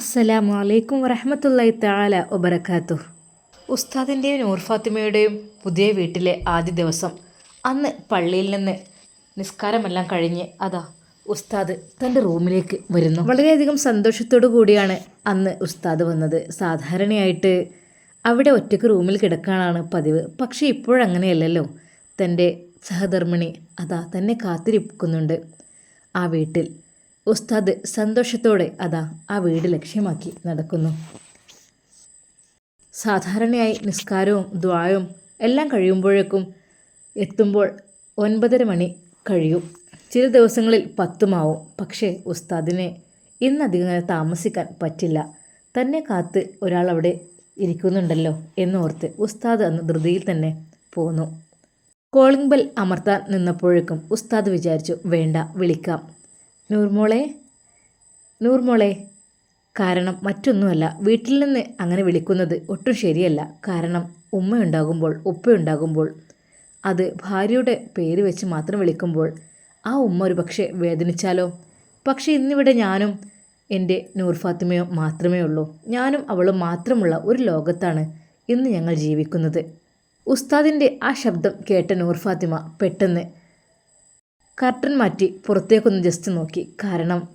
അസ്സലാമു അലൈക്കും വറഹമത്തല്ലായി താല ഒബറക്കാത്തു ഉസ്താദിന്റെയും നൂർ ഫാത്തിമയുടെയും പുതിയ വീട്ടിലെ ആദ്യ ദിവസം. അന്ന് പള്ളിയിൽ നിന്ന് നിസ്കാരമെല്ലാം കഴിഞ്ഞ് അതാ ഉസ്താദ് തന്റെ റൂമിലേക്ക് വരുന്നു. വളരെയധികം സന്തോഷത്തോടു കൂടിയാണ് അന്ന് ഉസ്താദ് വന്നത്. സാധാരണയായിട്ട് അവിടെ ഒറ്റയ്ക്ക് റൂമിൽ കിടക്കാനാണ് പതിവ്. പക്ഷേ ഇപ്പോഴങ്ങനെയല്ലല്ലോ തന്റെ സഹധർമ്മിണി അതാ തന്നെ കാത്തിരിക്കുന്നുണ്ട്. ആ വീട്ടിൽ ഉസ്താദ് സന്തോഷത്തോടെ അതാ ആ വീട് ലക്ഷ്യമാക്കി നടക്കുന്നു. സാധാരണയായി നിസ്കാരവും ദ്വായവും എല്ലാം കഴിയുമ്പോഴേക്കും എത്തുമ്പോൾ ഒൻപതര മണി കഴിയും. ചില ദിവസങ്ങളിൽ പത്തുമാവും. പക്ഷേ ഉസ്താദിനെ ഇന്നധികം നേരം താമസിക്കാൻ പറ്റില്ല. തന്നെ കാത്ത് ഒരാൾ അവിടെ ഇരിക്കുന്നുണ്ടല്ലോ എന്നോർത്ത് ഉസ്താദ് അന്ന് ധൃതിയിൽ തന്നെ പോന്നു. കോളിംഗ് ബെൽ അമർത്താൻ നിന്നപ്പോഴേക്കും ഉസ്താദ് വിചാരിച്ചു വേണ്ട വിളിക്കാം. നൂർമോളെ നൂർമോളെ. കാരണം മറ്റൊന്നുമല്ല വീട്ടിൽ നിന്ന് അങ്ങനെ വിളിക്കുന്നത് ഒട്ടും ശരിയല്ല. കാരണം ഉമ്മയുണ്ടാകുമ്പോൾ ഉപ്പയുണ്ടാകുമ്പോൾ അത് ഭാര്യയുടെ പേര് വെച്ച് മാത്രം വിളിക്കുമ്പോൾ ആ ഉമ്മ ഒരു പക്ഷേ വേദനിച്ചാലോ? പക്ഷേ ഇന്നിവിടെ ഞാനും എന്റെ നൂർ ഫാത്തിമയോ മാത്രമേ ഉള്ളൂ. ഞാനും അവളും മാത്രമുള്ള ഒരു ലോകത്താണ് ഇന്ന് ഞങ്ങൾ ജീവിക്കുന്നത്. ഉസ്താദിന്റെ ആ ശബ്ദം കേട്ട നൂർ ഫാത്തിമ പെട്ടെന്ന് കർട്ടൻ മാറ്റി പുറത്തേക്കൊന്ന് ജസ്റ്റ് നോക്കി. കാരണം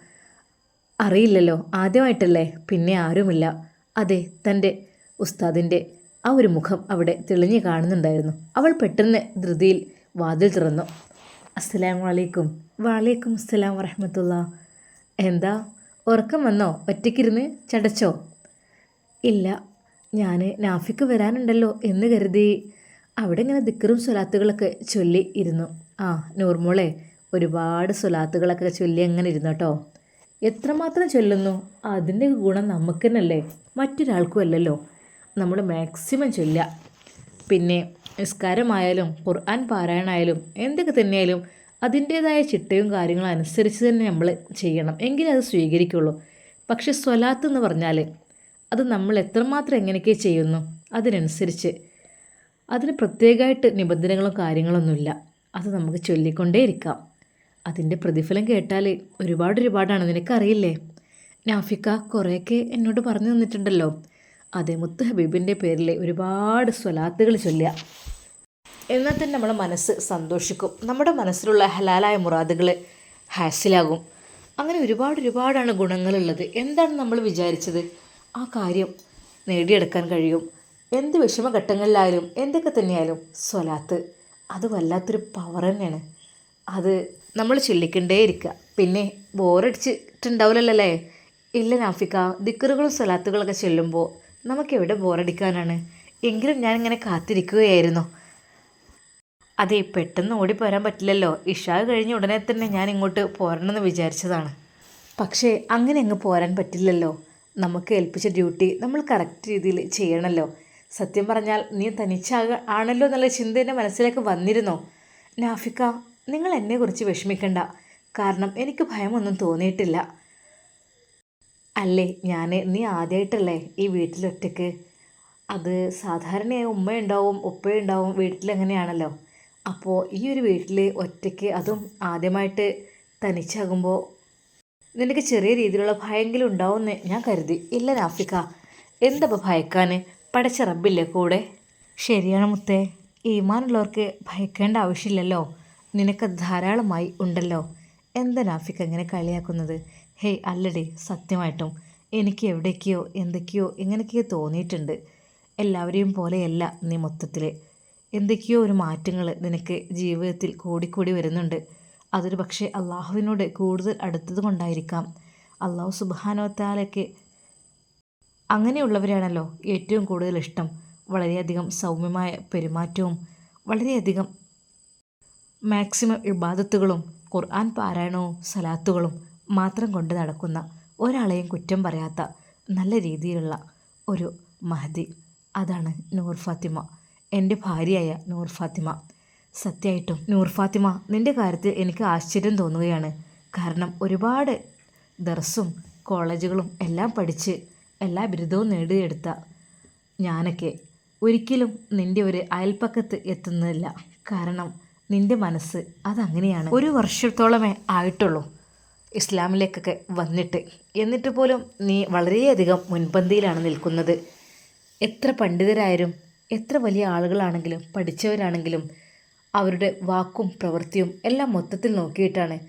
അറിയില്ലല്ലോ. ആദ്യമായിട്ടല്ലേ? പിന്നെ ആരുമില്ല. അതെ തന്റെ ഉസ്താദിന്റെ ആ ഒരു മുഖം അവിടെ തെളിഞ്ഞു കാണുന്നുണ്ടായിരുന്നു. അവൾ പെട്ടെന്ന് ധൃതിയിൽ വാതിൽ തുറന്നു. അസ്സലാം വലൈക്കും വാലേക്കും അസ്സലാം വറഹമത്തുള്ള. എന്താ? ഉറക്കം വന്നോ? ഒറ്റയ്ക്കിരുന്ന് ചടച്ചോ? ഇല്ല. ഞാൻ നാഫിക്ക് വരാനുണ്ടല്ലോ എന്ന് കരുതി. അവിടെ ഇങ്ങനെ ദിക്കറും സ്വലാത്തുകളൊക്കെ ചൊല്ലി ഇരുന്നു. ആ നൂർമോളെ ഒരുപാട് സ്വലാത്തുകളൊക്കെ ചൊല്ലി അങ്ങനെ ഇരുന്നു കേട്ടോ. എത്രമാത്രം ചൊല്ലുന്നു? അതിന്റെ ഗുണം നമുക്ക് തന്നെയല്ലേ മറ്റൊരാൾക്കും അല്ലല്ലോ. നമ്മൾ മാക്സിമം ചൊല്ലുക. പിന്നെ നിസ്കാരമായാലും ഖുർആൻ പാരായണമായാലും എന്തൊക്കെ തന്നെയായാലും അതിന്റേതായ ചിട്ടയും കാര്യങ്ങളും അനുസരിച്ച് തന്നെ നമ്മൾ ചെയ്യണം. എങ്കിലേ അത് സ്വീകരിക്കുള്ളൂ. പക്ഷെ സ്വലാത്ത് എന്ന് പറഞ്ഞാൽ അത് നമ്മൾ എത്രമാത്രം എങ്ങനെയൊക്കെ ചെയ്യുന്നു അതിനനുസരിച്ച്. അതിന് പ്രത്യേകമായിട്ട് നിബന്ധനകളും കാര്യങ്ങളൊന്നുമില്ല. അത് നമുക്ക് ചൊല്ലിക്കൊണ്ടേയിരിക്കാം. അതിന്റെ പ്രതിഫലം കേട്ടാൽ ഒരുപാട് ഒരുപാടാണ് നിനക്കറിയില്ലേ? നാഫിക്ക കുറേയൊക്കെ എന്നോട് പറഞ്ഞു തന്നിട്ടുണ്ടല്ലോ. അതെ മുത്ത് ഹബീബിന്റെ പേരിൽ ഒരുപാട് സ്വലാത്തുകൾ ചൊല്ലുക. എന്നാൽ തന്നെ നമ്മുടെ മനസ്സ് സന്തോഷിക്കും. നമ്മുടെ മനസ്സിലുള്ള ഹലാലായ മുറാദുകൾ ഹാസിലാകും. അങ്ങനെ ഒരുപാട് ഒരുപാടാണ് ഗുണങ്ങളുള്ളത്. എന്താണ് നമ്മൾ വിചാരിച്ചത്? ആ കാര്യം നേടിയെടുക്കാൻ കഴിയും. എന്ത് വിഷമഘട്ടങ്ങളിലായാലും എന്തൊക്കെ തന്നെയായാലും സ്വലാത്ത് അത് വല്ലാത്തൊരു പവർ തന്നെയാണ്. അത് നമ്മൾ ചൊല്ലിക്കൊണ്ടേ ഇരിക്കുക പിന്നെ ബോറടിച്ചിട്ടുണ്ടാവില്ലല്ലേ ഇല്ല നാഫിക്ക ദിക്കറുകളും സ്വലാത്തുകളൊക്കെ ചൊല്ലുമ്പോൾ നമുക്ക് എവിടെ ബോറടിക്കാനാണ്? എങ്കിലും ഞാൻ ഇങ്ങനെ കാത്തിരിക്കുകയായിരുന്നു. അതെ പെട്ടെന്ന് ഓടിപ്പോരാൻ പറ്റില്ലല്ലോ. ഇഷാ കഴിഞ്ഞ ഉടനെ തന്നെ ഞാൻ ഇങ്ങോട്ട് പോരണമെന്ന് വിചാരിച്ചതാണ്. പക്ഷേ അങ്ങനെ അങ്ങ് പോരാൻ പറ്റില്ലല്ലോ. നമുക്ക് ഏൽപ്പിച്ച ഡ്യൂട്ടി നമ്മൾ കറക്റ്റ് രീതിയിൽ ചെയ്യണമല്ലോ സത്യം പറഞ്ഞാൽ നീ തനിച്ചാക ആണല്ലോ എന്നുള്ള ചിന്ത എന്റെ മനസ്സിലേക്ക് വന്നിരുന്നോ. നാഫിക്ക നിങ്ങൾ എന്നെക്കുറിച്ച് വിഷമിക്കണ്ട. കാരണം എനിക്ക് ഭയമൊന്നും തോന്നിയിട്ടില്ല. അല്ലേ ഞാൻ നീ ആദ്യമായിട്ടല്ലേ ഈ വീട്ടിലൊറ്റയ്ക്ക് അത് സാധാരണയായി ഉമ്മയുണ്ടാവും ഉപ്പയുണ്ടാവും വീട്ടിലെങ്ങനെയാണല്ലോ. അപ്പോൾ ഈ ഒരു വീട്ടിൽ ഒറ്റയ്ക്ക് അതും ആദ്യമായിട്ട് തനിച്ചാകുമ്പോൾ നിനക്ക് ചെറിയ രീതിയിലുള്ള ഭയങ്കിലും ഉണ്ടാവുമെന്ന് ഞാൻ കരുതി. ഇല്ല നാഫിക്ക. എന്തപ്പോൾ ഭയക്കാൻ പടച്ച റബ്ബില്ലേ കൂടെ? ശരിയാണ് മുത്തേ. ഈമാനുള്ളവർക്ക് ഭയക്കേണ്ട ആവശ്യമില്ലല്ലോ. നിനക്കത് ധാരാളമായി ഉണ്ടല്ലോ. എന്താ നാഫിക്ക് അങ്ങനെ കളിയാക്കുന്നത്? ഹേയ് അല്ലടി സത്യമായിട്ടും. എനിക്ക് എവിടേക്കോ എന്തൊക്കെയോ എങ്ങനെയൊക്കെയോ തോന്നിയിട്ടുണ്ട്. എല്ലാവരെയും പോലെയല്ല നീ മൊത്തത്തിൽ എന്തൊക്കെയോ ഒരു മാറ്റങ്ങൾ നിനക്ക് ജീവിതത്തിൽ കൂടിക്കൂടി വരുന്നുണ്ട്. അതൊരു പക്ഷേ അള്ളാഹുവിനോട് കൂടുതൽ അടുത്തത് കൊണ്ടായിരിക്കാം. അള്ളാഹു സുബാനോത്താലൊക്കെ അങ്ങനെയുള്ളവരാണല്ലോ ഏറ്റവും കൂടുതൽ ഇഷ്ടം. വളരെയധികം സൗമ്യമായ പെരുമാറ്റവും വളരെയധികം മാക്സിമം ഇബാദത്തുകളും ഖുർആൻ പാരായണവും സലാത്തുകളും മാത്രം കൊണ്ട് നടക്കുന്ന ഒരാളെയും കുറ്റം പറയാത്ത നല്ല രീതിയിലുള്ള ഒരു മഹദി. അതാണ് നൂർ ഫാത്തിമ. എന്റെ ഭാര്യയായ നൂർ ഫാത്തിമ. സത്യമായിട്ടും നൂർ ഫാത്തിമ നിന്റെ കാര്യത്തിൽ എനിക്ക് ആശ്ചര്യം തോന്നുകയാണ്. കാരണം ഒരുപാട് ദർസും കോളേജുകളും എല്ലാം പഠിച്ച് എല്ലാ ബിരുദവും നേടിയെടുത്ത ഞാനൊക്കെ ഒരിക്കലും നിന്റെ ഒരു അയൽപ്പക്കത്ത് എത്തുന്നില്ല. കാരണം നിന്റെ മനസ്സ് അതങ്ങനെയാണ്. ഒരു വർഷത്തോളമേ ആയിട്ടുള്ളൂ ഇസ്ലാമിലേക്കൊക്കെ വന്നിട്ട്. എന്നിട്ട് പോലും നീ വളരെയധികം മുൻപന്തിയിലാണ് നിൽക്കുന്നത്. എത്ര പണ്ഡിതരായാലും എത്ര വലിയ ആളുകളാണെങ്കിലും പഠിച്ചവരാണെങ്കിലും അവരുടെ വാക്കും പ്രവൃത്തിയും എല്ലാം മൊത്തത്തിൽ നോക്കിയിട്ടാണ്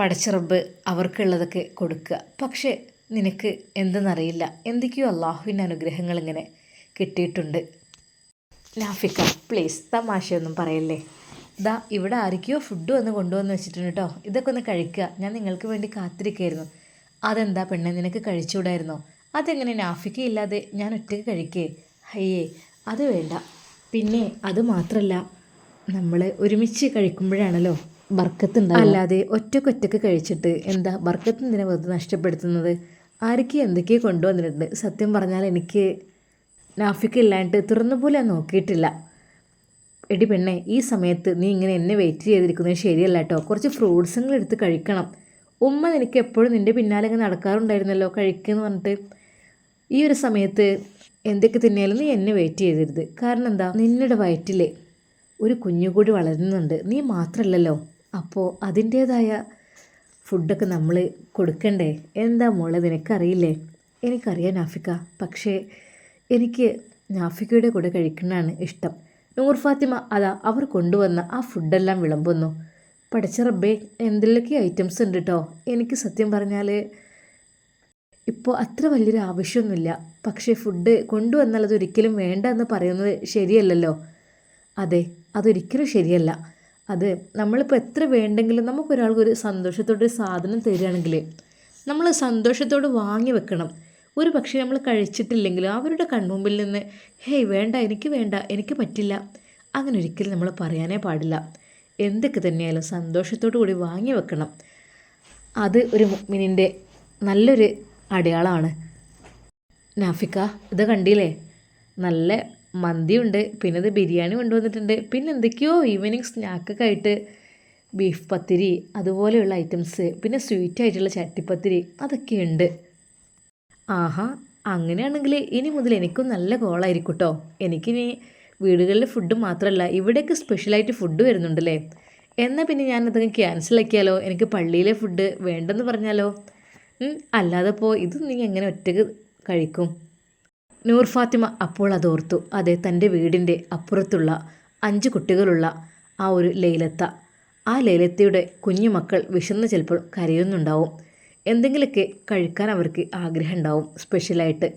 പടച്ചിറബ് അവർക്കുള്ളതൊക്കെ കൊടുക്കുക. പക്ഷേ നിനക്ക് എന്തെന്നറിയില്ല. എന്തൊക്കെയോ അള്ളാഹുവിന്റെ അനുഗ്രഹങ്ങൾ ഇങ്ങനെ കിട്ടിയിട്ടുണ്ട്. നാഫിക്ക പ്ലീസ് തമാശയൊന്നും പറയല്ലേ? ദാ ഇവിടെ ആരൊക്കെയോ ഫുഡ് വന്ന് കൊണ്ടുവന്ന് വെച്ചിട്ടുണ്ട് കേട്ടോ ഇതൊക്കെ ഒന്ന് കഴിക്കുക. ഞാൻ നിങ്ങൾക്ക് വേണ്ടി കാത്തിരിക്കുകയായിരുന്നു അതെന്താ പെണ്ണെ നിനക്ക് കഴിച്ചുകൂടായിരുന്നോ? അതെങ്ങനെ നാഫിക്ക ഇല്ലാതെ ഞാൻ ഒറ്റയ്ക്ക് കഴിക്കേ? അയ്യേ അത് വേണ്ട. പിന്നെ അത് മാത്രമല്ല നമ്മൾ ഒരുമിച്ച് കഴിക്കുമ്പോഴാണല്ലോ ബർക്കത്ത് അല്ലാതെ ഒറ്റക്കൊറ്റക്ക് കഴിച്ചിട്ട് എന്താ ബർക്കത്ത് എന്തിനാ വെറുതെ നഷ്ടപ്പെടുത്തുന്നത്? ആരൊക്കെ എന്തൊക്കെയോ കൊണ്ടുവന്നിട്ടുണ്ട്. സത്യം പറഞ്ഞാൽ എനിക്ക് നാഫിക്ക് ഇല്ലാണ്ട് തുറന്നു പോലെ നോക്കിയിട്ടില്ല. എടി പെണ്ണെ ഈ സമയത്ത് നീ ഇങ്ങനെ എന്നെ വെയിറ്റ് ചെയ്തിരിക്കുന്നത് ശരിയല്ല കേട്ടോ കുറച്ച് ഫ്രൂട്ട്സുകൾ എടുത്ത് കഴിക്കണം. ഉമ്മ നിനക്ക് എപ്പോഴും നിന്റെ പിന്നാലെ ഇങ്ങനെ നടക്കാറുണ്ടായിരുന്നല്ലോ കഴിക്കുന്നു പറഞ്ഞിട്ട്. ഈ ഒരു സമയത്ത് എന്തൊക്കെ തിന്നാലും നീ എന്നെ വെയിറ്റ് ചെയ്തരുത് കാരണം എന്താ? നിന്നുടെ വയറ്റിൽ ഒരു കുഞ്ഞു കൂടി വളരുന്നുണ്ട്. നീ മാത്രമല്ലല്ലോ അപ്പോൾ അതിന്റേതായ ഫുഡൊക്കെ നമ്മൾ കൊടുക്കണ്ടേ? എന്താ മോളെ നിനക്കറിയില്ലേ? എനിക്കറിയാം നാഫിക്ക. പക്ഷേ എനിക്ക് നാഫിക്കയുടെ കൂടെ കഴിക്കുന്നതാണ് ഇഷ്ടം. നൂർ ഫാത്തിമ അതാ അവർ കൊണ്ടുവന്ന ആ ഫുഡെല്ലാം വിളമ്പുന്നു. പഠിച്ച റബ്ബേ എന്തെല്ലൊക്കെ ഐറ്റംസ് ഉണ്ട് കേട്ടോ എനിക്ക് സത്യം പറഞ്ഞാൽ ഇപ്പോൾ അത്ര വലിയൊരു ആവശ്യമൊന്നുമില്ല. പക്ഷേ ഫുഡ് കൊണ്ടുവന്നാൽ അതൊരിക്കലും വേണ്ട എന്ന് പറയുന്നത് ശരിയല്ലല്ലോ. അതെ അതൊരിക്കലും ശരിയല്ല. അത് നമ്മളിപ്പോൾ എത്ര വേണ്ടെങ്കിലും നമുക്കൊരാൾക്കൊരു സന്തോഷത്തോടെ ഒരു സാധനം തരികയാണെങ്കിൽ നമ്മൾ സന്തോഷത്തോട് വാങ്ങി വെക്കണം. ഒരു പക്ഷേ നമ്മൾ കഴിച്ചിട്ടില്ലെങ്കിലും അവരുടെ കൺമുമ്പിൽ നിന്ന് ഹേയ് വേണ്ട എനിക്ക് വേണ്ട എനിക്ക് പറ്റില്ല. അങ്ങനെ ഒരിക്കലും നമ്മൾ പറയാനേ പാടില്ല. എന്തൊക്കെ തന്നെയായാലും സന്തോഷത്തോടു കൂടി വാങ്ങി വെക്കണം. അത് ഒരു മിനിന്റെ നല്ലൊരു അടയാളമാണ്. നാഫിക്ക ഇത് കണ്ടില്ലേ? നല്ല മന്തിയുണ്ട് പിന്നെ ഇത് ബിരിയാണി കൊണ്ടുവന്നിട്ടുണ്ട് പിന്നെ എന്തൊക്കെയോ ഈവനിങ് സ്നാക്കൊക്കെ ആയിട്ട് ബീഫ് പത്തിരി അതുപോലെയുള്ള ഐറ്റംസ് പിന്നെ സ്വീറ്റ് ആയിട്ടുള്ള ചട്ടിപ്പത്തിരി അതൊക്കെയുണ്ട് ആഹാ അങ്ങനെയാണെങ്കിൽ ഇനി മുതൽ എനിക്കും നല്ല കോളായിരിക്കും കേട്ടോ എനിക്കിനി വീടുകളിലെ ഫുഡ് മാത്രമല്ല ഇവിടെയൊക്കെ സ്പെഷ്യലായിട്ട് ഫുഡ് വരുന്നുണ്ടല്ലേ? എന്നാൽ പിന്നെ ഞാൻ അതങ്ങ് ക്യാൻസൽ ആക്കിയാലോ എനിക്ക് പള്ളിയിലെ ഫുഡ് വേണ്ടെന്ന് പറഞ്ഞാലോ? അല്ലാതെ ഇപ്പോൾ ഇത് നീ എങ്ങനെ ഒറ്റയ്ക്ക് കഴിക്കും? നൂർ ഫാത്തിമ അപ്പോൾ അതോർത്തു. അതെ തന്റെ വീടിന്റെ അപ്പുറത്തുള്ള അഞ്ച് കുട്ടികളുള്ള ആ ഒരു ലൈലത്ത. ആ ലൈലത്തയുടെ കുഞ്ഞുമക്കൾ വിശന്ന് ചിലപ്പോൾ കരയുന്നുണ്ടാവും. എന്തെങ്കിലുമൊക്കെ കഴിക്കാൻ അവർക്ക് ആഗ്രഹം ഉണ്ടാവും സ്പെഷ്യലായിട്ട്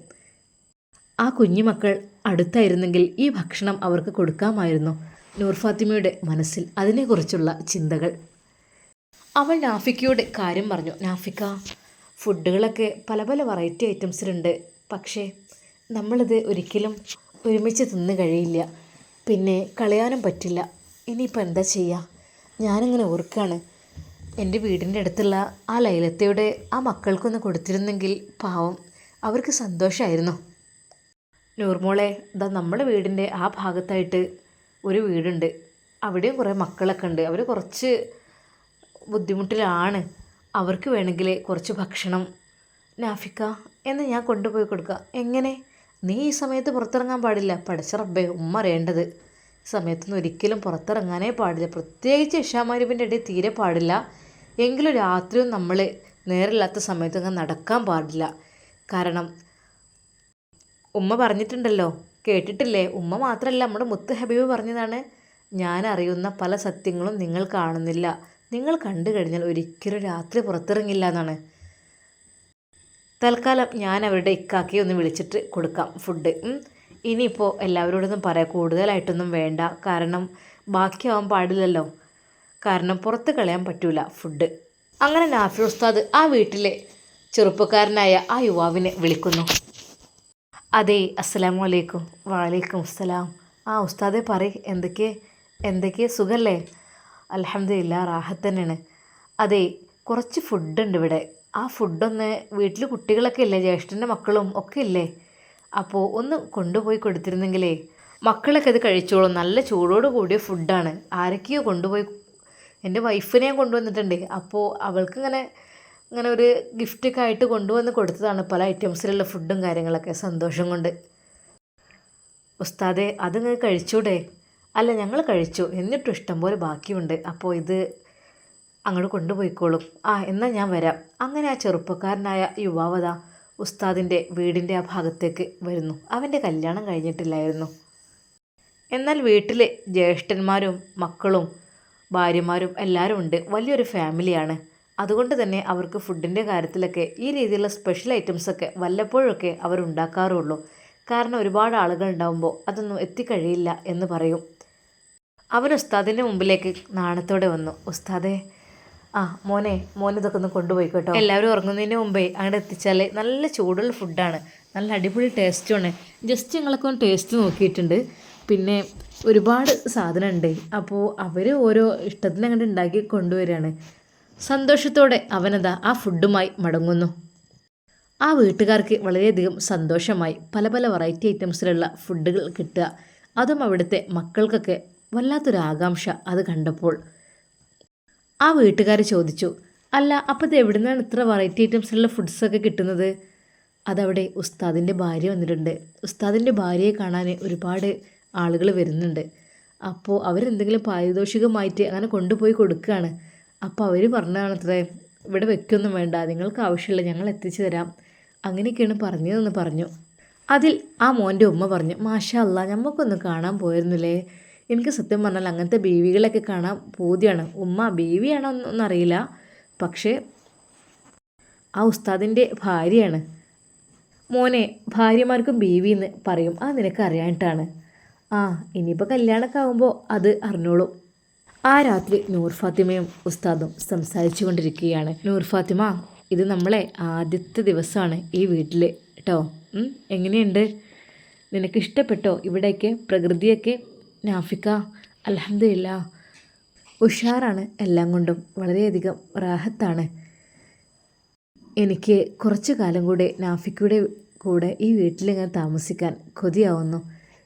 ആ കുഞ്ഞുമക്കൾ അടുത്തായിരുന്നെങ്കിൽ ഈ ഭക്ഷണം അവർക്ക് കൊടുക്കാമായിരുന്നു. നൂർ ഫാത്തിമയുടെ മനസ്സിൽ അതിനെക്കുറിച്ചുള്ള ചിന്തകൾ. അവൾ നാഫിക്കയുടെ കാര്യം പറഞ്ഞു നാഫിക്ക ഫുഡുകളൊക്കെ പല പല വെറൈറ്റി ഐറ്റംസിലുണ്ട് പക്ഷേ നമ്മളിത് ഒരിക്കലും ഒരുമിച്ച് തിന്ന് കഴിയില്ല. പിന്നെ കളയാനും പറ്റില്ല. ഇനിയിപ്പോൾ എന്താ ചെയ്യുക ഞാനിങ്ങനെ ഓർക്കാണ്. എന്റെ വീടിന്റെ അടുത്തുള്ള ആ ലൈലത്തയുടെ ആ മക്കൾക്കൊന്ന് കൊടുത്തിരുന്നെങ്കിൽ പാവം അവർക്ക് സന്തോഷമായിരുന്നു നൂർമോളെ ഇതാ നമ്മുടെ വീടിന്റെ ആ ഭാഗത്തായിട്ട് ഒരു വീടുണ്ട്. അവിടെയും കുറേ മക്കളൊക്കെ ഉണ്ട്. അവർ കുറച്ച് ബുദ്ധിമുട്ടിലാണ്. അവർക്ക് വേണമെങ്കിൽ കുറച്ച് ഭക്ഷണം. നാഫിക്ക എന്ന് ഞാൻ കൊണ്ടുപോയി കൊടുക്കുക എങ്ങനെ? നീ ഈ സമയത്ത് പുറത്തിറങ്ങാൻ പാടില്ല. പഠിച്ച റബ്ബേ ഉമ്മ അറിയേണ്ടത്. സമയത്തൊന്നും ഒരിക്കലും പുറത്തിറങ്ങാനേ പാടില്ല. പ്രത്യേകിച്ച് ഇഷാമാരുവിന്റെ ഇടയിൽ തീരെ പാടില്ല. എങ്കിലും രാത്രിയും നമ്മൾ നേരില്ലാത്ത സമയത്തൊക്കെ നടക്കാൻ പാടില്ല. കാരണം ഉമ്മ പറഞ്ഞിട്ടുണ്ടല്ലോ കേട്ടിട്ടില്ലേ? ഉമ്മ മാത്രമല്ല നമ്മുടെ മുത്ത് ഹബീബ് പറഞ്ഞതാണ് ഞാൻ അറിയുന്ന പല സത്യങ്ങളും നിങ്ങൾ കാണുന്നില്ല. നിങ്ങൾ കണ്ടു കഴിഞ്ഞാൽ ഒരിക്കലും രാത്രി പുറത്തിറങ്ങില്ല എന്നാണ്. തൽക്കാലം ഞാൻ അവരുടെ ഇക്കാക്കയെ ഒന്ന് വിളിച്ചിട്ട് കൊടുക്കാം ഫുഡ്. ഇനിയിപ്പോൾ എല്ലാവരോടൊന്നും പറയാം കൂടുതലായിട്ടൊന്നും വേണ്ട. കാരണം ബാക്കിയാവാൻ പാടില്ലല്ലോ. കാരണം പുറത്ത് കളയാൻ പറ്റൂല ഫുഡ് അങ്ങനെ നാഫി ഉസ്താദ് ആ വീട്ടിലെ ചെറുപ്പക്കാരനായ ആ യുവാവിനെ വിളിക്കുന്നു. അതെ അസ്സലാമു അലൈക്കും. വാലൈക്കും അസ്സലാം. ആ ഉസ്താദെ പറ എന്തൊക്കെ എന്തൊക്കെ സുഖല്ലേ? അലഹമില്ല റാഹത്ത് തന്നെയാണ്. അതെ കുറച്ച് ഫുഡുണ്ട് ഇവിടെ. ആ ഫുഡൊന്ന് വീട്ടിൽ കുട്ടികളൊക്കെ ഇല്ലേ? ജ്യേഷ്ഠന്റെ മക്കളും ഒക്കെ ഇല്ലേ? അപ്പോൾ ഒന്ന് കൊണ്ടുപോയി കൊടുത്തിരുന്നെങ്കിലേ മക്കളൊക്കെ ഇത് കഴിച്ചോളും. നല്ല ചൂടോട് കൂടിയ ഫുഡാണ് ആരൊക്കെയോ കൊണ്ടുപോയി എന്റെ വൈഫിനെ കൊണ്ടുവന്നിട്ടുണ്ട്. അപ്പോൾ അവൾക്കിങ്ങനെ ഇങ്ങനെ ഒരു ഗിഫ്റ്റൊക്കെ ആയിട്ട് കൊണ്ടുവന്ന് കൊടുത്തതാണ് പല ഐറ്റംസിലുള്ള ഫുഡും കാര്യങ്ങളൊക്കെ സന്തോഷം കൊണ്ട്. ഉസ്താദെ അതിങ്ങനെ കഴിച്ചൂടെ? അല്ല ഞങ്ങൾ കഴിച്ചു. എന്നിട്ടും ഇഷ്ടം പോലെ ബാക്കിയുണ്ട്. അപ്പോൾ ഇത് അങ്ങോട്ട് കൊണ്ടുപോയിക്കോളും. ആ എന്നാൽ ഞാൻ വരാം. അങ്ങനെ ആ ചെറുപ്പക്കാരനായ യുവാവത ഉസ്താദിന്റെ വീടിന്റെ ആ ഭാഗത്തേക്ക് വരുന്നു. അവന്റെ കല്യാണം കഴിഞ്ഞിട്ടില്ലായിരുന്നു. എന്നാൽ വീട്ടിലെ ജ്യേഷ്ഠന്മാരും മക്കളും ഭാര്യമാരും എല്ലാവരും ഉണ്ട്. വലിയൊരു ഫാമിലിയാണ് അതുകൊണ്ട് തന്നെ അവർക്ക് ഫുഡിന്റെ കാര്യത്തിലൊക്കെ ഈ രീതിയിലുള്ള സ്പെഷ്യൽ ഐറ്റംസൊക്കെ വല്ലപ്പോഴൊക്കെ അവർ ഉണ്ടാക്കാറുള്ളൂ. കാരണം ഒരുപാട് ആളുകൾ ഉണ്ടാകുമ്പോൾ അതൊന്നും എത്തിക്കഴിയില്ല എന്ന് പറയും. അവൻ ഉസ്താദിന്റെ മുമ്പിലേക്ക് നാണത്തോടെ വന്നു. ഉസ്താദേ ആ മോനെ മോനെ ഇതൊക്കെ ഒന്ന് കൊണ്ടുപോയി കേട്ടോ. എല്ലാവരും ഉറങ്ങുന്നതിന് മുമ്പേ അങ്ങോട്ട് എത്തിച്ചാൽ നല്ല ചൂടുള്ള ഫുഡാണ് നല്ല അടിപൊളി ടേസ്റ്റുമാണ് ജസ്റ്റ് ഞങ്ങളൊക്കെ ഒന്ന് ടേസ്റ്റ് നോക്കിയിട്ടുണ്ട്. പിന്നെ ഒരുപാട് സാധനം ഉണ്ട് അപ്പോൾ അവർ ഓരോ ഇഷ്ടത്തിന് അങ്ങോട്ട് ഉണ്ടാക്കി കൊണ്ടുവരികയാണ് സന്തോഷത്തോടെ അവനതാ ആ ഫുഡുമായി മടങ്ങുന്നു. ആ വീട്ടുകാർക്ക് വളരെയധികം സന്തോഷമായി പല പല വെറൈറ്റി ഐറ്റംസിലുള്ള ഫുഡുകൾ കിട്ടുക. അതും അവിടുത്തെ മക്കൾക്കൊക്കെ വല്ലാത്തൊരു ആകാംക്ഷ അത് കണ്ടപ്പോൾ. ആ വീട്ടുകാർ ചോദിച്ചു അല്ല അപ്പോൾ ഇത് എവിടെ നിന്നാണ് ഇത്ര വെറൈറ്റി ഐറ്റംസിലുള്ള ഫുഡ്സൊക്കെ കിട്ടുന്നത്? അതവിടെ ഉസ്താദിന്റെ ഭാര്യ വന്നിട്ടുണ്ട്. ഉസ്താദിന്റെ ഭാര്യയെ കാണാൻ ഒരുപാട് ആളുകൾ വരുന്നുണ്ട്. അപ്പോൾ അവരെന്തെങ്കിലും പാരിതോഷികമായിട്ട് അങ്ങനെ കൊണ്ടുപോയി കൊടുക്കുകയാണ്. അപ്പോൾ അവർ പറഞ്ഞതാണ് അത്രേ ഇവിടെ വെക്കൊന്നും വേണ്ട നിങ്ങൾക്ക് ആവശ്യമില്ല ഞങ്ങൾ എത്തിച്ചു തരാം. അങ്ങനെയൊക്കെയാണ് പറഞ്ഞതെന്ന് പറഞ്ഞു. അതിൽ ആ മോന്റെ ഉമ്മ പറഞ്ഞു മാഷാ അല്ല നമുക്കൊന്ന് കാണാൻ പോയിരുന്നില്ലേ? എനിക്ക് സത്യം പറഞ്ഞാൽ അങ്ങനത്തെ ബീവികളൊക്കെ കാണാൻ പൂതിയാണ്. ഉമ്മ ബീവിയാണോ എന്നൊന്നറിയില്ല പക്ഷേ ആ ഉസ്താദിന്റെ ഭാര്യയാണ്. മോനെ ഭാര്യമാർക്കും ബീവി എന്ന് പറയും. അത് നിനക്ക് അറിയാനിട്ടാണ് ആ ഇനിയിപ്പോൾ കല്യാണമൊക്കെ ആകുമ്പോൾ അത് അറിഞ്ഞോളും. ആ രാത്രി നൂർ ഫാത്തിമയും ഉസ്താദും സംസാരിച്ചു കൊണ്ടിരിക്കുകയാണ് നൂർ ഫാത്തിമ ഇത് നമ്മളെ ആദ്യത്തെ ദിവസമാണ് ഈ വീട്ടിൽ കേട്ടോ എങ്ങനെയുണ്ട്? നിനക്ക് ഇഷ്ടപ്പെട്ടോ ഇവിടെയൊക്കെ? പ്രകൃതിയൊക്കെ? നാഫിക്ക? അലഹമില്ല ഉഷാറാണ് എല്ലാം കൊണ്ടും വളരെയധികം റാഹത്താണ്. എനിക്ക് കുറച്ച് കാലം കൂടെ നാഫിക്കയുടെ കൂടെ ഈ വീട്ടിലിങ്ങനെ താമസിക്കാൻ കൊതിയാവുന്നു.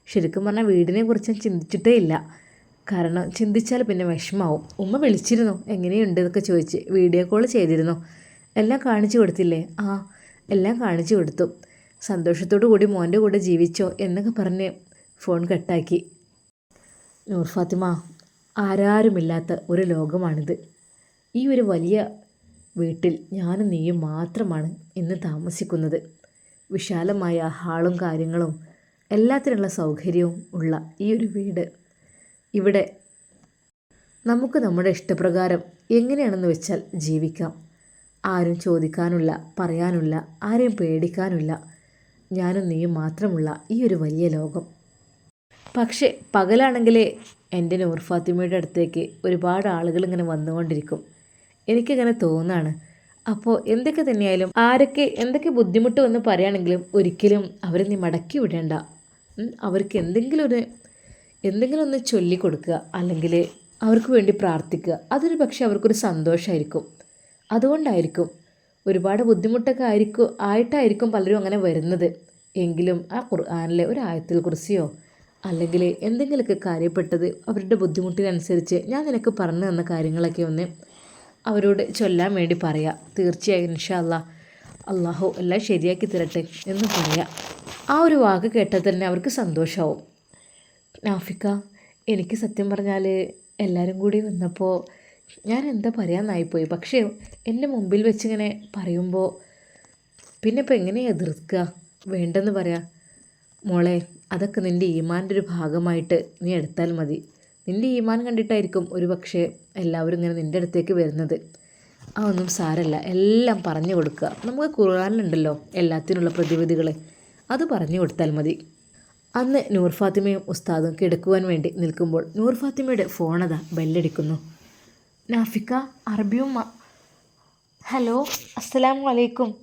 ശരിക്കും പറഞ്ഞാൽ വീടിനെ കുറിച്ച് ഞാൻ ചിന്തിച്ചിട്ടേ ഇല്ല. കാരണം ചിന്തിച്ചാൽ പിന്നെ വിഷമാവും. ഉമ്മ വിളിച്ചിരുന്നു. എങ്ങനെയുണ്ട് എന്നൊക്കെ ചോദിച്ച് വീഡിയോ കോൾ ചെയ്തിരുന്നു. എല്ലാം കാണിച്ചു കൊടുത്തില്ലേ? ആ എല്ലാം കാണിച്ചു കൊടുത്തു. സന്തോഷത്തോടു കൂടി മോന്റെ കൂടെ ജീവിച്ചോ എന്നൊക്കെ പറഞ്ഞ് ഫോൺ കട്ടാക്കി നൂർ ഫാത്തിമ ആരാരുമില്ലാത്ത ഒരു ലോകമാണിത്. ഈ ഒരു വലിയ വീട്ടിൽ ഞാനും നീയും മാത്രമാണ് ഇന്ന് താമസിക്കുന്നത്. വിശാലമായ ഹാളും കാര്യങ്ങളും എല്ലാത്തിനുള്ള സൗകര്യവും ഉള്ള ഈ ഒരു വീട്. ഇവിടെ നമുക്ക് നമ്മുടെ ഇഷ്ടപ്രകാരം എങ്ങനെയാണെന്ന് വെച്ചാൽ ജീവിക്കാം. ആരും ചോദിക്കാനുള്ള പറയാനുള്ള ആരെയും പേടിക്കാനുള്ള ഞാനും നീയും മാത്രമുള്ള ഈ ഒരു വലിയ ലോകം. പക്ഷേ പകലാണെങ്കിലേ എന്റെ നൂർ ഫാത്തിമയുടെ അടുത്തേക്ക് ഒരുപാട് ആളുകൾ ഇങ്ങനെ വന്നുകൊണ്ടിരിക്കും. എനിക്കിങ്ങനെ തോന്നാണ്. അപ്പോൾ എന്തൊക്കെ തന്നെയായാലും ആരൊക്കെ എന്തൊക്കെ ബുദ്ധിമുട്ട് വന്ന് പറയുകയാണെങ്കിലും ഒരിക്കലും അവരെ നീ മടക്കി വിടേണ്ട. അവർക്ക് എന്തെങ്കിലും ഒരു എന്തെങ്കിലും ഒന്ന് ചൊല്ലിക്കൊടുക്കുക അല്ലെങ്കിൽ അവർക്ക് വേണ്ടി പ്രാർത്ഥിക്കുക അതൊരു പക്ഷേ അവർക്കൊരു സന്തോഷമായിരിക്കും അതുകൊണ്ടായിരിക്കും ഒരുപാട് ബുദ്ധിമുട്ടൊക്കെ ആയിരിക്കും ആയിട്ടായിരിക്കും പലരും അങ്ങനെ വരുന്നത്. എങ്കിലും ആ ഖുർആാനിലെ ഒരു ആയത്തിൽ കുറിച്ചോ അല്ലെങ്കിൽ എന്തെങ്കിലുമൊക്കെ കാര്യപ്പെട്ടത് അവരുടെ ബുദ്ധിമുട്ടിനനുസരിച്ച് ഞാൻ നിനക്ക് പറഞ്ഞു തന്ന കാര്യങ്ങളൊക്കെ ഒന്ന് അവരോട് ചൊല്ലാൻ വേണ്ടി പറയാം. തീർച്ചയായും ഇൻഷാ അല്ലാ അള്ളാഹു എല്ലാം ശരിയാക്കി തരട്ടെ എന്ന് പറയാം. ആ ഒരു വാക്ക് കേട്ടാൽ തന്നെ അവർക്ക് സന്തോഷമാവും നാഫിക്ക എനിക്ക് സത്യം പറഞ്ഞാൽ എല്ലാവരും കൂടി വന്നപ്പോൾ ഞാൻ എന്താ പറയാമെന്നായിപ്പോയി പക്ഷേ എന്റെ മുമ്പിൽ വെച്ചിങ്ങനെ പറയുമ്പോൾ പിന്നെ ഇപ്പോൾ എങ്ങനെ എതിർക്കുക? വേണ്ടെന്ന് പറയാം. മോളെ അതൊക്കെ നിന്റെ ഈമാന്റെ ഒരു ഭാഗമായിട്ട് നീ എടുത്താൽ മതി. നിന്റെ ഈമാൻ കണ്ടിട്ടായിരിക്കും ഒരു പക്ഷേ എല്ലാവരും ഇങ്ങനെ നിന്റെ അടുത്തേക്ക് വരുന്നത്. അതൊന്നും സാരല്ല. എല്ലാം പറഞ്ഞു കൊടുക്കുക. നമുക്ക് ഖുർആാനിലുണ്ടല്ലോ എല്ലാത്തിനുള്ള പ്രതിവിധികൾ. അത് പറഞ്ഞു കൊടുത്താൽ മതി. അന്ന് നൂർ ഫാത്തിമയും ഉസ്താദും കിടക്കുവാൻ വേണ്ടി നിൽക്കുമ്പോൾ നൂർ ഫാത്തിമയുടെ ഫോണത ബെല്ലടിക്കുന്നു. നാഫിക്ക അറബിയുമ്മ. ഹലോ അസ്സലാമു അലൈക്കും.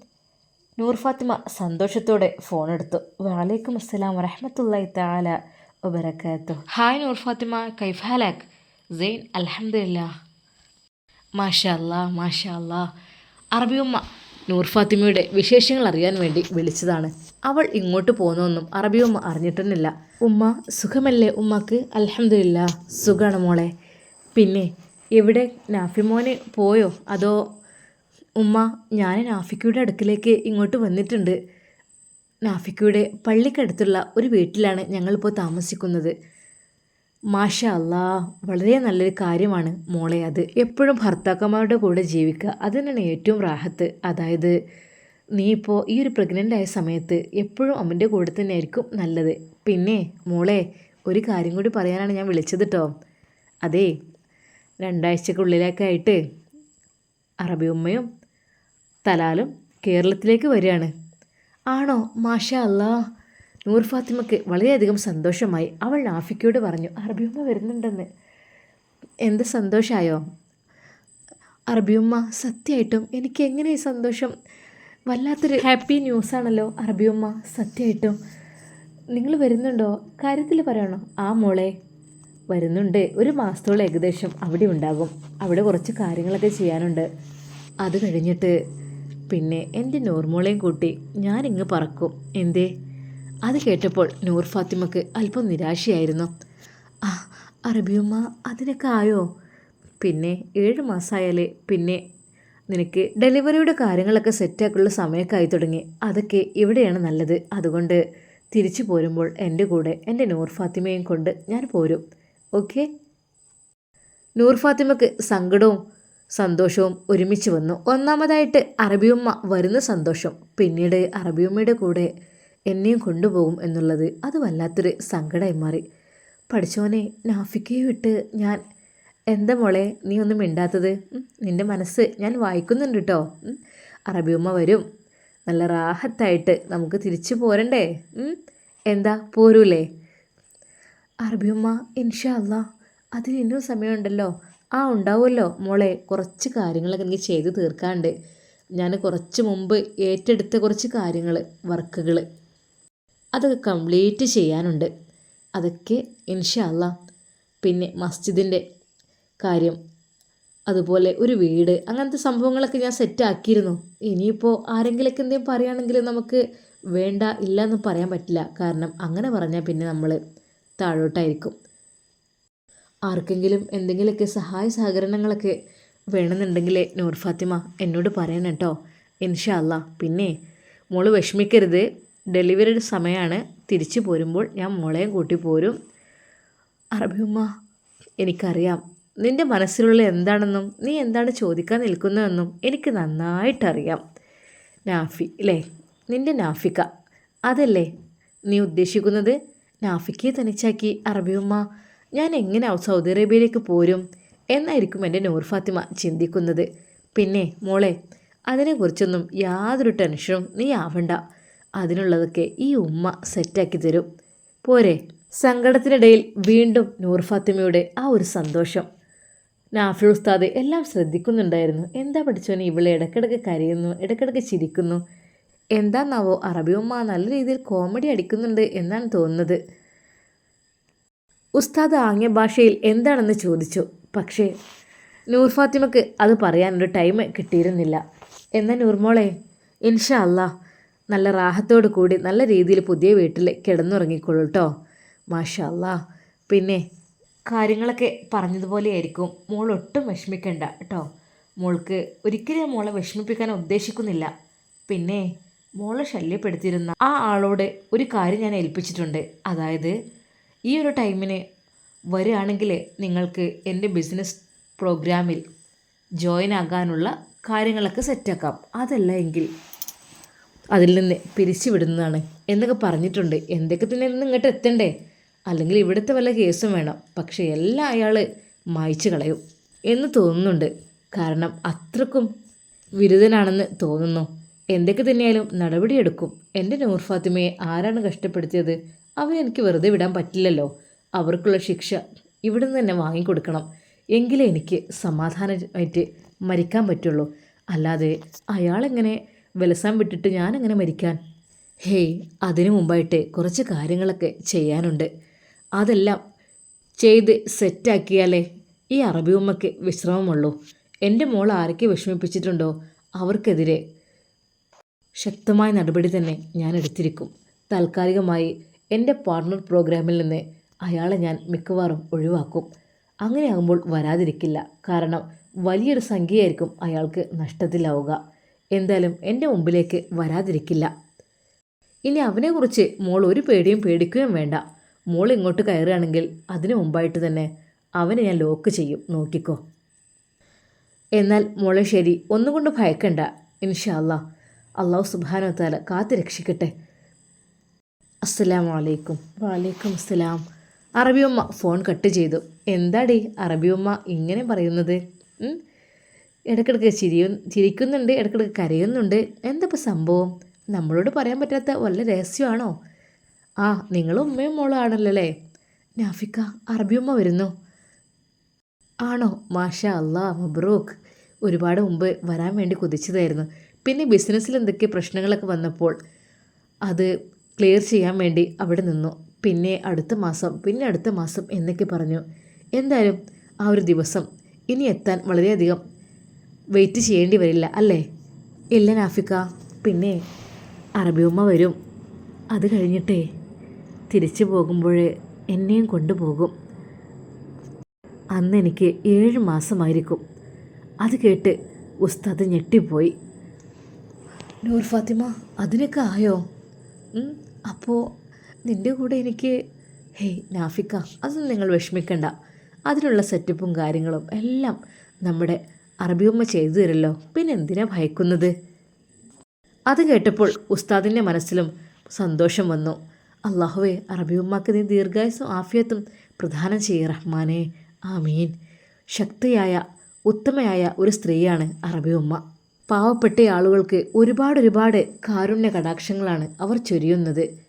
നൂർ ഫാത്തിമ സന്തോഷത്തോടെ ഫോൺ എടുത്തു. വാലൈക്കും അസ്സലാം വറഹമത്തല്ലായി താല വബറക്കാത്തു ഹായ് നൂർ ഫാത്തിമ കൈഫ് സെയ്ൻ അൽഹംദുലില്ലാ മാഷാ മാഷല്ല അറബിയമ്മ നൂർ ഫാത്തിമയുടെ വിശേഷങ്ങൾ അറിയാൻ വേണ്ടി വിളിച്ചതാണ്. അവൾ ഇങ്ങോട്ട് പോകുന്നൊന്നും അറബിയമ്മ അറിഞ്ഞിട്ടൊന്നുമില്ല. ഉമ്മ സുഖമല്ലേ ഉമ്മക്ക്? അലഹമില്ല സുഖമാണ് മോളെ. പിന്നെ എവിടെ നാഫിമോന് പോയോ? അതോ ഉമ്മ ഞാൻ നാഫിക്കയുടെ അടുക്കിലേക്ക് ഇങ്ങോട്ട് വന്നിട്ടുണ്ട്. നാഫിക്കയുടെ പള്ളിക്കടുത്തുള്ള ഒരു വീട്ടിലാണ് ഞങ്ങളിപ്പോൾ താമസിക്കുന്നത്. മാഷ അല്ലാ വളരെ നല്ലൊരു കാര്യമാണ് മോളെ അത്. എപ്പോഴും ഭർത്താക്കന്മാരുടെ കൂടെ ജീവിക്കുക അതിനാണ് ഏറ്റവും റാഹത്ത്. അതായത് നീ ഇപ്പോൾ ഈ ഒരു പ്രഗ്നന്റ് ആയ സമയത്ത് എപ്പോഴും അമ്മന്റെ കൂടെ തന്നെ ആയിരിക്കും നല്ലത്. പിന്നെ മോളെ ഒരു കാര്യം കൂടി പറയാനാണ് ഞാൻ വിളിച്ചത് കേട്ടോ അതേ രണ്ടാഴ്ചക്കുള്ളിലേക്കായിട്ട് അറബി ഉമ്മയും തലാലും കേരളത്തിലേക്ക് വരികയാണ്. ആണോ? മാഷ അല്ലാ നൂർ ഫാത്തിമയ്ക്ക് വളരെയധികം സന്തോഷമായി. അവൾ ആഫിക്കയോട് പറഞ്ഞു അറബിയമ്മ വരുന്നുണ്ടെന്ന്. എന്ത് സന്തോഷമായോ അറബിയമ്മ സത്യമായിട്ടും എനിക്ക് എങ്ങനെ ഈ സന്തോഷം? വല്ലാത്തൊരു ഹാപ്പി ന്യൂസാണല്ലോ അറബിയമ്മ സത്യമായിട്ടും നിങ്ങൾ വരുന്നുണ്ടോ? കാര്യത്തിൽ പറയണോ? ആ മോളെ വരുന്നുണ്ട്. ഒരു മാസത്തോളം ഏകദേശം അവിടെ ഉണ്ടാകും അവിടെ കുറച്ച് കാര്യങ്ങളൊക്കെ ചെയ്യാനുണ്ട്. അത് കഴിഞ്ഞിട്ട് പിന്നെ എന്റെ നോർമോളെയും കൂട്ടി ഞാനിങ്ങ് പറക്കും. എന്തേ? അത് കേട്ടപ്പോൾ നൂർ ഫാത്തിമക്ക് അല്പം നിരാശയായിരുന്നു. ആ അറബിയമ്മ അതിനൊക്കെ ആയോ? പിന്നെ ഏഴ് മാസമായാലേ പിന്നെ നിനക്ക് ഡെലിവറിയുടെ കാര്യങ്ങളൊക്കെ സെറ്റാക്കുള്ള സമയമൊക്കെ ആയി തുടങ്ങി അതൊക്കെ ഇവിടെയാണ് നല്ലത്. അതുകൊണ്ട് തിരിച്ചു പോരുമ്പോൾ എന്റെ കൂടെ എന്റെ നൂർ ഫാത്തിമയും കൊണ്ട് ഞാൻ പോരും. ഓക്കെ? നൂർ ഫാത്തിമക്ക് സങ്കടവും സന്തോഷവും ഒരുമിച്ച് വന്നു. ഒന്നാമതായിട്ട് അറബിയമ്മ വരുന്ന സന്തോഷം. പിന്നീട് അറബിയമ്മയുടെ കൂടെ എന്നെയും കൊണ്ടുപോകും എന്നുള്ളത് അത് വല്ലാത്തൊരു സങ്കടമായി മാറി. പഠിച്ചോനെ നാഫിക്കയെ വിട്ട് ഞാൻ എന്താ മോളെ നീ ഒന്നും മിണ്ടാത്തത്? നിന്റെ മനസ്സ് ഞാൻ വായിക്കുന്നുണ്ട് കേട്ടോ അറബി അറബിയമ്മ വരും. നല്ല റാഹത്തായിട്ട് നമുക്ക് തിരിച്ചു പോരണ്ടേ? എന്താ പോരൂലേ? അറബിയമ്മ ഇൻഷാ അല്ലാ അതിന് ഇന്നും സമയമുണ്ടല്ലോ. ആ ഉണ്ടാവുമല്ലോ മോളെ. കുറച്ച് കാര്യങ്ങളൊക്കെ എനിക്ക് ചെയ്തു തീർക്കാണ്ട്. ഞാൻ കുറച്ച് മുമ്പ് ഏറ്റെടുത്ത കുറച്ച് കാര്യങ്ങൾ വർക്കുകൾ അതൊക്കെ കംപ്ലീറ്റ് ചെയ്യാനുണ്ട്. അതൊക്കെ ഇൻഷാ അല്ലാ പിന്നെ മസ്ജിദിന്റെ കാര്യം അതുപോലെ ഒരു വീട് അങ്ങനത്തെ സംഭവങ്ങളൊക്കെ ഞാൻ സെറ്റാക്കിയിരുന്നു ഇനിയിപ്പോൾ ആരെങ്കിലൊക്കെ എന്തെങ്കിലും പറയുകയാണെങ്കിൽ നമുക്ക് വേണ്ട ഇല്ല എന്ന് പറയാൻ പറ്റില്ല. കാരണം അങ്ങനെ പറഞ്ഞാൽ പിന്നെ നമ്മൾ താഴോട്ടായിരിക്കും. ആർക്കെങ്കിലും എന്തെങ്കിലുമൊക്കെ സഹായ സഹകരണങ്ങളൊക്കെ വേണമെന്നുണ്ടെങ്കിൽ നൂർ ഫാത്തിമ എന്നോട് പറയണം കേട്ടോ. ഇൻഷാ അല്ലാ. പിന്നെ മോൾ വിഷമിക്കരുത്. ഡെലിവറിയുടെ സമയമാണ്. തിരിച്ചു പോരുമ്പോൾ ഞാൻ മോളെയും കൂട്ടി പോരും. അറബിയമ്മ എനിക്കറിയാം. നിന്റെ മനസ്സിലുള്ള എന്താണെന്നും നീ എന്താണ് ചോദിക്കാൻ നിൽക്കുന്നതെന്നും എനിക്ക് നന്നായിട്ടറിയാം. നാഫി അല്ലേ നിന്റെ നാഫിക്ക. അതല്ലേ? നീ ഉദ്ദേശിക്കുന്നത്? നാഫിക്കയെ തനിച്ചാക്കി. അറബിയമ്മ ഞാൻ എങ്ങനെ സൗദി അറേബ്യയിലേക്ക് പോരും എന്നായിരിക്കും എന്റെ നൂർ ഫാത്തിമ ചിന്തിക്കുന്നത്. പിന്നെ മോളെ അതിനെക്കുറിച്ചൊന്നും യാതൊരു ടെൻഷനും നീ ആവണ്ട. അതിനുള്ളതൊക്കെ ഈ ഉമ്മ സെറ്റാക്കി തരും. പോരെ സങ്കടത്തിനിടയിൽ വീണ്ടും നൂർ ഫാത്തിമയുടെ ആ ഒരു സന്തോഷം. നാഫി ഉസ്താദ് എല്ലാം ശ്രദ്ധിക്കുന്നുണ്ടായിരുന്നു. എന്താ പഠിച്ചോനെ ഇവളെ ഇടയ്ക്കിടയ്ക്ക് കരയുന്നു ഇടയ്ക്കിടയ്ക്ക് ചിരിക്കുന്നു. എന്താന്നാവോ അറബി ഉമ്മ നല്ല രീതിയിൽ കോമഡി അടിക്കുന്നുണ്ട് എന്നാണ് തോന്നുന്നത്. ഉസ്താദ് ആംഗ്യ ഭാഷയിൽ എന്താണെന്ന് ചോദിച്ചു. പക്ഷേ നൂർ ഫാത്തിമക്ക് അത് പറയാനൊരു ടൈം കിട്ടിയിരുന്നില്ല. എന്നാൽ നൂർമോളെ ഇൻഷാ അല്ലാ നല്ല റാഹത്തോടു കൂടി നല്ല രീതിയിൽ പുതിയ വീട്ടിൽ കിടന്നുറങ്ങിക്കോളൂ കേട്ടോ മാഷല്ല. പിന്നെ കാര്യങ്ങളൊക്കെ പറഞ്ഞതുപോലെ ആയിരിക്കും. മോൾ ഒട്ടും വിഷമിക്കണ്ട കേട്ടോ മോൾക്ക് ഒരിക്കലും മോളെ വിഷമിപ്പിക്കാൻ ഉദ്ദേശിക്കുന്നില്ല. പിന്നെ മോളെ ശല്യപ്പെടുത്തിയിരുന്ന ആ ആളോട് ഒരു കാര്യം ഞാൻ ഏൽപ്പിച്ചിട്ടുണ്ട്. അതായത് ഈ ഒരു ടൈമിന് വരികയാണെങ്കിൽ നിങ്ങൾക്ക് എന്റെ ബിസിനസ് പ്രോഗ്രാമിൽ ജോയിൻ ആകാനുള്ള കാര്യങ്ങളൊക്കെ സെറ്റാക്കാം. അതല്ല എങ്കിൽ അതിൽ നിന്ന് പിരിച്ചുവിടുന്നതാണ് എന്നൊക്കെ പറഞ്ഞിട്ടുണ്ട്. എന്തൊക്കെ തന്നെ ഇന്ന് ഇങ്ങോട്ട് എത്തണ്ടേ? അല്ലെങ്കിൽ ഇവിടുത്തെ വല്ല കേസും വേണം. പക്ഷേ എല്ലാം അയാൾ മായച്ചു കളയും എന്ന് തോന്നുന്നുണ്ട്. കാരണം അത്രക്കും വിരുദ്ധനാണെന്ന് തോന്നുന്നു. എന്തൊക്കെ തന്നെയായാലും നടപടിയെടുക്കും. എന്റെ നൂർ ഫാത്തിമയെ ആരാണ് കഷ്ടപ്പെടുത്തിയത്? അവരെനിക്ക് വെറുതെ വിടാൻ പറ്റില്ലല്ലോ. അവർക്കുള്ള ശിക്ഷ ഇവിടുന്ന് തന്നെ വാങ്ങിക്കൊടുക്കണം. എങ്കിലേ എനിക്ക് സമാധാനമായിട്ട് മരിക്കാൻ പറ്റുള്ളൂ. അല്ലാതെ അയാളെങ്ങനെ വിലസാൻ വിട്ടിട്ട് ഞാനെങ്ങനെ മരിക്കാൻ? ഹേയ് അതിനു മുമ്പായിട്ട് കുറച്ച് കാര്യങ്ങളൊക്കെ ചെയ്യാനുണ്ട്. അതെല്ലാം ചെയ്ത് സെറ്റാക്കിയാലേ ഈ അറബി ഉമ്മയ്ക്ക് വിശ്രമമുള്ളൂ. എന്റെ മോൾ ആരൊക്കെ വിഷമിപ്പിച്ചിട്ടുണ്ടോ അവർക്കെതിരെ ശക്തമായ നടപടി തന്നെ ഞാൻ എടുത്തിരിക്കും. താൽക്കാലികമായി എന്റെ പാർട്ണർ പ്രോഗ്രാമിൽ നിന്ന് അയാളെ ഞാൻ മിക്കവാറും ഒഴിവാക്കും. അങ്ങനെയാകുമ്പോൾ വരാതിരിക്കില്ല. കാരണം വലിയൊരു സംഖ്യയായിരിക്കും അയാൾക്ക് നഷ്ടത്തിലാവുക. എന്തായാലും എന്റെ മുമ്പിലേക്ക് വരാതിരിക്കില്ല. ഇനി അവനെക്കുറിച്ച് മോൾ ഒരു പേടിയും പേടിക്കുകയും വേണ്ട. മോൾ ഇങ്ങോട്ട് കയറുകയാണെങ്കിൽ അതിനു മുമ്പായിട്ട് തന്നെ അവനെ ഞാൻ ലോക്ക് ചെയ്യും. നോക്കിക്കോ. എന്നാൽ മോളെ ശരി ഒന്നുകൊണ്ട് ഭയക്കണ്ട. ഇൻഷാ അല്ലാ. അള്ളാഹു സുബാനോ താല കാത്തു രക്ഷിക്കട്ടെ. അസ്സലാം അലൈക്കും. വാലൈക്കും അസ്സലാം. അറബിയമ്മ ഫോൺ കട്ട് ചെയ്തു. എന്താടി അറബിയമ്മ ഇങ്ങനെ പറയുന്നത്? ഇടയ്ക്കിടയ്ക്ക് ചിരിയും ചിരിക്കുന്നുണ്ട് ഇടയ്ക്കിടയ്ക്ക് കരയുന്നുണ്ട്. എന്താ ഇപ്പം സംഭവം? നമ്മളോട് പറയാൻ പറ്റാത്ത വല്ല രഹസ്യമാണോ? ആ നിങ്ങളും ഉമ്മയും മോളും ആണല്ലോ അല്ലേ? നാഫിക്ക അറബിയമ്മ വരുന്നു. ആണോ? മാഷ അല്ലാ മബ്രൂക്ക്. ഒരുപാട് മുമ്പ് വരാൻ വേണ്ടി കൊതിച്ചതായിരുന്നു. പിന്നെ ബിസിനസ്സിൽ എന്തൊക്കെ പ്രശ്നങ്ങളൊക്കെ വന്നപ്പോൾ അത് ക്ലിയർ ചെയ്യാൻ വേണ്ടി അവിടെ നിന്നു. പിന്നെ അടുത്ത മാസം പിന്നെ അടുത്ത മാസം എന്നൊക്കെ പറഞ്ഞു. എന്തായാലും ആ ഒരു ദിവസം ഇനി എത്താൻ വളരെയധികം വെയിറ്റ് ചെയ്യേണ്ടി വരില്ല അല്ലേ? ഇല്ല നാഫിക്ക പിന്നെ അറബിയമ്മ വരും. അത് കഴിഞ്ഞിട്ടേ തിരിച്ചു പോകുമ്പോൾ എന്നെയും കൊണ്ടുപോകും. അന്ന് എനിക്ക് ഏഴ് മാസമായിരിക്കും. അത് കേട്ട് ഉസ്താദ് ഞെട്ടിപ്പോയി. നൂർ ഫാത്തിമ അതിനൊക്കെ ആയോ? അപ്പോൾ നിന്റെ കൂടെ എനിക്ക് ഹേയ് നാഫിക്ക അതൊന്നും നിങ്ങൾ വിഷമിക്കണ്ട. അതിനുള്ള സെറ്റപ്പും കാര്യങ്ങളും എല്ലാം നമ്മുടെ അറബിയമ്മ ചെയ്തു തരല്ലോ. പിന്നെ എന്തിനാ ഭയക്കുന്നത്? അത് കേട്ടപ്പോൾ ഉസ്താദിന്റെ മനസ്സിലും സന്തോഷം വന്നു. അള്ളാഹുവേ അറബിയമ്മക്ക് നീ ദീർഘായുസും ആഫിയത്തും പ്രധാനം ചെയ്യ റഹ്മാനെ. ആമീൻ. ശക്തിയായ ഉത്തമയായ ഒരു സ്ത്രീയാണ് അറബിയമ്മ. പാവപ്പെട്ട ആളുകൾക്ക് ഒരുപാട് ഒരുപാട് കാരുണ്യ കടാക്ഷങ്ങളാണ് അവർ ചൊരിയുന്നത്.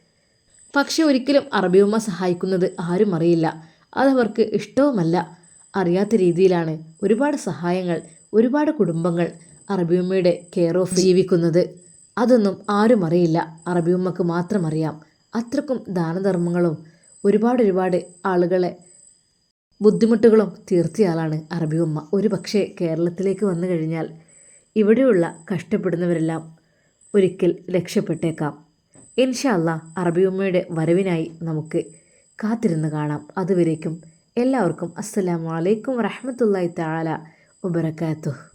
പക്ഷെ ഒരിക്കലും അറബിയമ്മ സഹായിക്കുന്നത് ആരും അറിയില്ല. അതവർക്ക് ഇഷ്ടവുമല്ല. അറിയാത്ത രീതിയിലാണ് ഒരുപാട് സഹായങ്ങൾ ഒരുപാട് കുടുംബങ്ങൾ അറബിയമ്മയുടെ കെയർ ഓഫ് ജീവിക്കുന്നത്. അതൊന്നും ആരും അറിയില്ല. അറബിയമ്മക്ക് മാത്രം അറിയാം. അത്രക്കും ദാനധർമ്മങ്ങളും ഒരുപാട് ഒരുപാട് ആളുകളെ ബുദ്ധിമുട്ടുകളും തീർത്തയാളാണ് അറബിയമ്മ. ഒരു പക്ഷേ കേരളത്തിലേക്ക് വന്നു കഴിഞ്ഞാൽ ഇവിടെയുള്ള കഷ്ടപ്പെടുന്നവരെല്ലാം ഒരിക്കൽ രക്ഷപ്പെട്ടേക്കാം. ഇൻഷാ അല്ലാ അറബിയമ്മയുടെ വരവിനായി നമുക്ക് കാത്തിരുന്ന് കാണാം. അതുവരേക്കും എല്ലാവർക്കും അസ്സലാമു അലൈക്കും വറഹ്മത്തുള്ളാഹി o wabarakatuh.